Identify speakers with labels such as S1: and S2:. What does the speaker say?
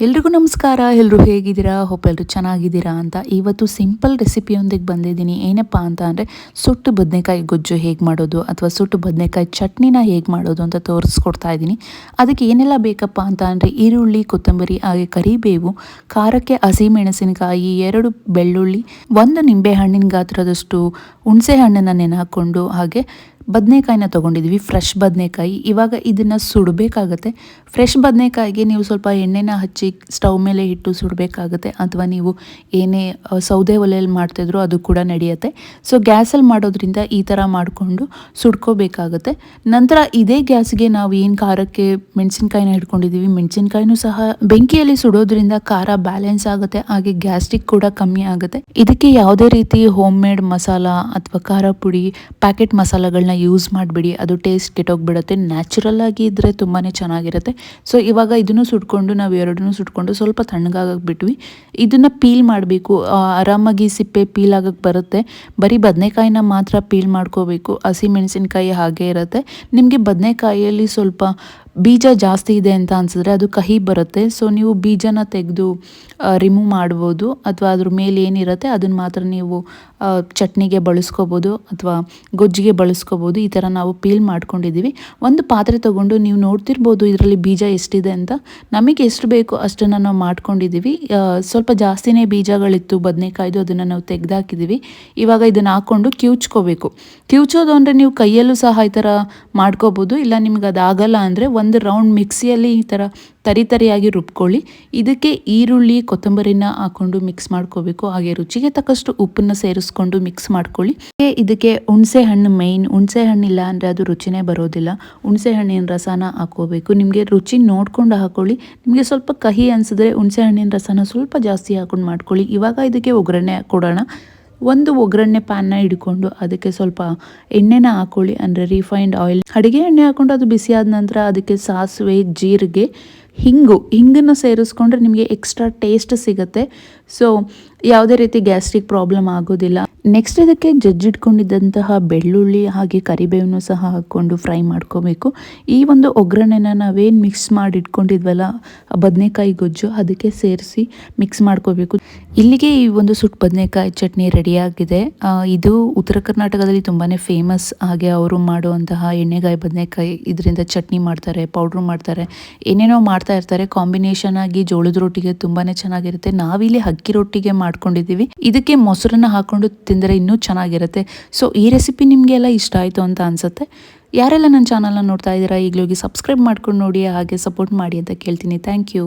S1: ಎಲ್ರಿಗೂ ನಮಸ್ಕಾರ. ಎಲ್ಲರೂ ಹೇಗಿದ್ದೀರಾ? ಹೋಪ್ ಎಲ್ಲರೂ ಚೆನ್ನಾಗಿದ್ದೀರಾ ಅಂತ ಇವತ್ತು ಸಿಂಪಲ್ ರೆಸಿಪಿಯೊಂದಿಗೆ ಬಂದಿದ್ದೀನಿ. ಏನಪ್ಪ ಅಂತ ಅಂದರೆ ಸುಟ್ಟು ಬದನೆಕಾಯಿ ಗೊಜ್ಜು ಹೇಗೆ ಮಾಡೋದು ಅಥವಾ ಸುಟ್ಟು ಬದನೆಕಾಯಿ ಚಟ್ನಿನ ಹೇಗೆ ಮಾಡೋದು ಅಂತ ತೋರಿಸ್ಕೊಡ್ತಾ ಇದ್ದೀನಿ. ಅದಕ್ಕೆ ಏನೆಲ್ಲ ಬೇಕಪ್ಪ ಅಂತ ಅಂದರೆ ಈರುಳ್ಳಿ, ಕೊತ್ತಂಬರಿ, ಹಾಗೆ ಕರಿಬೇವು, ಖಾರಕ್ಕೆ ಹಸಿಮೆಣಸಿನಕಾಯಿ, ಎರಡು ಬೆಳ್ಳುಳ್ಳಿ, ಒಂದು ನಿಂಬೆ ಹಣ್ಣಿನ ಗಾತ್ರದಷ್ಟು ಹುಣಸೆ ಹಣ್ಣನ್ನು ನೆನೆ ಹಾಕ್ಕೊಂಡು ಹಾಗೆ ಬದನೆಕಾಯಿನ ತೊಗೊಂಡಿದ್ವಿ ಫ್ರೆಶ್ ಬದನೆಕಾಯಿ. ಇವಾಗ ಇದನ್ನು ಸುಡಬೇಕಾಗತ್ತೆ. ಫ್ರೆಶ್ ಬದನೆಕಾಯಿಗೆ ನೀವು ಸ್ವಲ್ಪ ಎಣ್ಣೆನ ಹಚ್ಚಿ ಸ್ಟವ್ ಮೇಲೆ ಇಟ್ಟು ಸುಡಬೇಕಾಗುತ್ತೆ. ಅಥವಾ ನೀವು ಏನೇ ಸೌದೆ ಒಲೆಯಲ್ಲಿ ಮಾಡ್ತಿದ್ರು ಅದು ಕೂಡ ನಡೆಯುತ್ತೆ. ಸೊ ಗ್ಯಾಸಲ್ಲಿ ಮಾಡೋದ್ರಿಂದ ಈ ಥರ ಮಾಡಿಕೊಂಡು ಸುಡ್ಕೋಬೇಕಾಗತ್ತೆ. ನಂತರ ಇದೇ ಗ್ಯಾಸ್ಗೆ ನಾವು ಏನು ಖಾರಕ್ಕೆ ಮೆಣಸಿನ್ಕಾಯಿನ ಹಿಡ್ಕೊಂಡಿದ್ದೀವಿ, ಮೆಣಸಿನ್ಕಾಯಿನೂ ಸಹ ಬೆಂಕಿಯಲ್ಲಿ ಸುಡೋದ್ರಿಂದ ಖಾರ ಬ್ಯಾಲೆನ್ಸ್ ಆಗುತ್ತೆ, ಹಾಗೆ ಗ್ಯಾಸ್ಟ್ರಿಕ್ ಕೂಡ ಕಮ್ಮಿ ಆಗುತ್ತೆ. ಇದಕ್ಕೆ ಯಾವುದೇ ರೀತಿ ಹೋಮ್ ಮೇಡ್ ಮಸಾಲ ಅಥವಾ ಖಾರ ಪುಡಿ ಪ್ಯಾಕೆಟ್ ಮಸಾಲಗಳನ್ನ ಯೂಸ್ ಮಾಡಿಬಿಡಿ. ಅದು ಟೇಸ್ಟ್ ಕೆಟ್ಟೋಗ್ಬಿಡುತ್ತೆ. ನ್ಯಾಚುರಲ್ ಆಗಿ ಇದ್ದರೆ ತುಂಬಾ ಚೆನ್ನಾಗಿರುತ್ತೆ. ಸೊ ಇವಾಗ ಇದನ್ನು ಸುಟ್ಕೊಂಡು, ನಾವು ಎರಡನ್ನೂ ಸುಟ್ಕೊಂಡು ಸ್ವಲ್ಪ ತಣ್ಣಗಾಗಕ್ಕೆ ಬಿಟ್ವಿ ಇದನ್ನು ಪೀಲ್ ಮಾಡಬೇಕು. ಆರಾಮಾಗಿ ಸಿಪ್ಪೆ ಪೀಲ್ ಆಗಕ್ಕೆ ಬರುತ್ತೆ. ಬರೀ ಬದನೆಕಾಯಿನ ಮಾತ್ರ ಪೀಲ್ ಮಾಡ್ಕೋಬೇಕು. ಹಸಿ ಮೆಣಸಿನ್ಕಾಯಿ ಹಾಗೆ ಇರುತ್ತೆ. ನಿಮಗೆ ಬದನೆಕಾಯಿಯಲ್ಲಿ ಸ್ವಲ್ಪ ಬೀಜ ಜಾಸ್ತಿ ಇದೆ ಅಂತ ಅನ್ಸಿದ್ರೆ ಅದು ಕಹಿ ಬರುತ್ತೆ. ಸೊ ನೀವು ಬೀಜನ ತೆಗೆದು ರಿಮೂವ್ ಮಾಡ್ಬೋದು. ಅಥವಾ ಅದ್ರ ಮೇಲೆ ಏನಿರುತ್ತೆ ಅದನ್ನ ಮಾತ್ರ ನೀವು ಚಟ್ನಿಗೆ ಬಳಸ್ಕೋಬೋದು ಅಥವಾ ಗೊಜ್ಜಿಗೆ ಬಳಸ್ಕೋಬೋದು. ಈ ಥರ ನಾವು ಪೀಲ್ ಮಾಡ್ಕೊಂಡಿದ್ದೀವಿ. ಒಂದು ಪಾತ್ರೆ ತೊಗೊಂಡು ನೀವು ನೋಡ್ತಿರ್ಬೋದು ಇದರಲ್ಲಿ ಬೀಜ ಎಷ್ಟಿದೆ ಅಂತ. ನಮಗೆ ಎಷ್ಟು ಬೇಕು ಅಷ್ಟನ್ನು ನಾವು ಮಾಡ್ಕೊಂಡಿದ್ದೀವಿ. ಸ್ವಲ್ಪ ಜಾಸ್ತಿನೇ ಬೀಜಗಳಿತ್ತು, ಬದನೆಕಾಯ್ದು ಅದನ್ನು ನಾವು ತೆಗೆದಾಕಿದ್ದೀವಿ. ಇವಾಗ ಇದನ್ನು ಹಾಕ್ಕೊಂಡು ಕಿವುಚ್ಕೋಬೇಕು ಕಿವುಚೋದು ಅಂದರೆ ನೀವು ಕೈಯಲ್ಲೂ ಸಹ ಈ ಥರ ಮಾಡ್ಕೋಬೋದು. ಇಲ್ಲ ನಿಮ್ಗೆ ಅದಾಗಲ್ಲ ಅಂದರೆ ಒಂದು ರೌಂಡ್ ಮಿಕ್ಸಿಯಲ್ಲಿ ಈ ಥರ ತರಿ ತರಿಯಾಗಿ ರುಬ್ಕೊಳ್ಳಿ. ಇದಕ್ಕೆ ಈರುಳ್ಳಿ, ಕೊತ್ತಂಬರಿನ ಹಾಕೊಂಡು ಮಿಕ್ಸ್ ಮಾಡ್ಕೋಬೇಕು. ಹಾಗೆ ರುಚಿಗೆ ತಕ್ಕಷ್ಟು ಉಪ್ಪನ್ನು ಸೇರಿಸ್ಕೊಂಡು ಮಿಕ್ಸ್ ಮಾಡ್ಕೊಳ್ಳಿ. ಇದಕ್ಕೆ ಹುಣಸೆ ಹಣ್ಣು ಮೈನ್ ಹುಣಸೆ ಹಣ್ಣಿಲ್ಲ ಅಂದರೆ ಅದು ರುಚಿನೇ ಬರೋದಿಲ್ಲ. ಹುಣಸೆ ಹಣ್ಣಿನ ರಸನ ಹಾಕೋಬೇಕು ನಿಮಗೆ ರುಚಿ ನೋಡ್ಕೊಂಡು ಹಾಕೊಳ್ಳಿ. ನಿಮಗೆ ಸ್ವಲ್ಪ ಕಹಿ ಅನಿಸಿದ್ರೆ ಹುಣಸೆ ಹಣ್ಣಿನ ರಸನ ಸ್ವಲ್ಪ ಜಾಸ್ತಿ ಹಾಕೊಂಡು ಮಾಡ್ಕೊಳ್ಳಿ. ಇವಾಗ ಇದಕ್ಕೆ ಒಗ್ಗರಣೆ ಕೊಡೋಣ. ಒಂದು ಒಗ್ಗರಣೆ ಪ್ಯಾನ್ನ ಹಿಡ್ಕೊಂಡು ಅದಕ್ಕೆ ಸ್ವಲ್ಪ ಎಣ್ಣೆನ ಹಾಕೊಳ್ಳಿ. ಅಂದರೆ ರಿಫೈನ್ಡ್ ಆಯಿಲ್ ಅಡುಗೆ ಎಣ್ಣೆ ಹಾಕೊಂಡು ಅದು ಬಿಸಿ ಆದ ನಂತರ ಅದಕ್ಕೆ ಸಾಸಿವೆ, ಜೀರಿಗೆ ಹಿಂಗು, ಹಿಂಗನ್ನು ಸೇರಿಸ್ಕೊಂಡ್ರೆ ನಿಮಗೆ ಎಕ್ಸ್ಟ್ರಾ ಟೇಸ್ಟ್ ಸಿಗುತ್ತೆ. ಸೊ ಯಾವುದೇ ರೀತಿ ಗ್ಯಾಸ್ಟ್ರಿಕ್ ಪ್ರಾಬ್ಲಮ್ ಆಗೋದಿಲ್ಲ. ನೆಕ್ಸ್ಟ್ ಇದಕ್ಕೆ ಜಜ್ಜಿಟ್ಕೊಂಡಿದ್ದಂತಹ ಬೆಳ್ಳುಳ್ಳಿ ಹಾಗೆ ಕರಿಬೇವನ್ನು ಸಹ ಹಾಕ್ಕೊಂಡು ಫ್ರೈ ಮಾಡ್ಕೋಬೇಕು. ಈ ಒಂದು ಒಗ್ಗರಣೆನ ನಾವೇನು ಮಿಕ್ಸ್ ಮಾಡಿ ಇಟ್ಕೊಂಡಿದ್ವಲ್ಲ ಬದನೆಕಾಯಿ ಗೊಜ್ಜು, ಅದಕ್ಕೆ ಸೇರಿಸಿ ಮಿಕ್ಸ್ ಮಾಡ್ಕೋಬೇಕು. ಇಲ್ಲಿಗೆ ಈ ಒಂದು ಸುಟ್ಟು ಬದನೆಕಾಯಿ ಚಟ್ನಿ ರೆಡಿಯಾಗಿದೆ. ಇದು ಉತ್ತರ ಕರ್ನಾಟಕದಲ್ಲಿ ತುಂಬಾ ಫೇಮಸ್ ಹಾಗೆ ಅವರು ಮಾಡುವಂತಹ ಎಣ್ಣೆಗಾಯಿ ಬದನೆಕಾಯಿ ಇದರಿಂದ ಚಟ್ನಿ ಮಾಡ್ತಾರೆ ಪೌಡ್ರ್ ಮಾಡ್ತಾರೆ, ಏನೇನೋ ಮಾಡ್ತಾ ಇರ್ತಾರೆ. ಕಾಂಬಿನೇಷನ್ ಆಗಿ ಜೋಳದ ರೊಟ್ಟಿಗೆ ತುಂಬಾನೇ ಚೆನ್ನಾಗಿರುತ್ತೆ. ನಾವಿಲ್ಲಿ ಅಕ್ಕಿ ರೊಟ್ಟಿಗೆ ಮಾಡ್ಕೊಂಡಿದ್ದೀವಿ. ಇದಕ್ಕೆ ಮೊಸರನ್ನ ಹಾಕೊಂಡು ತಿಂದರೆ ಇನ್ನೂ ಚೆನ್ನಾಗಿರುತ್ತೆ. ಸೊ ಈ ರೆಸಿಪಿ ನಿಮಗೆಲ್ಲ ಇಷ್ಟ ಆಯಿತು ಅಂತ ಅನ್ಸುತ್ತೆ. ಯಾರೆಲ್ಲ ನನ್ನ ಚಾನಲ್ನ ನೋಡ್ತಾ ಇದ್ದೀರಾ, ಈಗಲೂ ಹೋಗಿ ಸಬ್ಸ್ಕ್ರೈಬ್ ಮಾಡ್ಕೊಂಡು ನೋಡಿ, ಹಾಗೆ ಸಪೋರ್ಟ್ ಮಾಡಿ ಅಂತ ಕೇಳ್ತೀನಿ. Thank you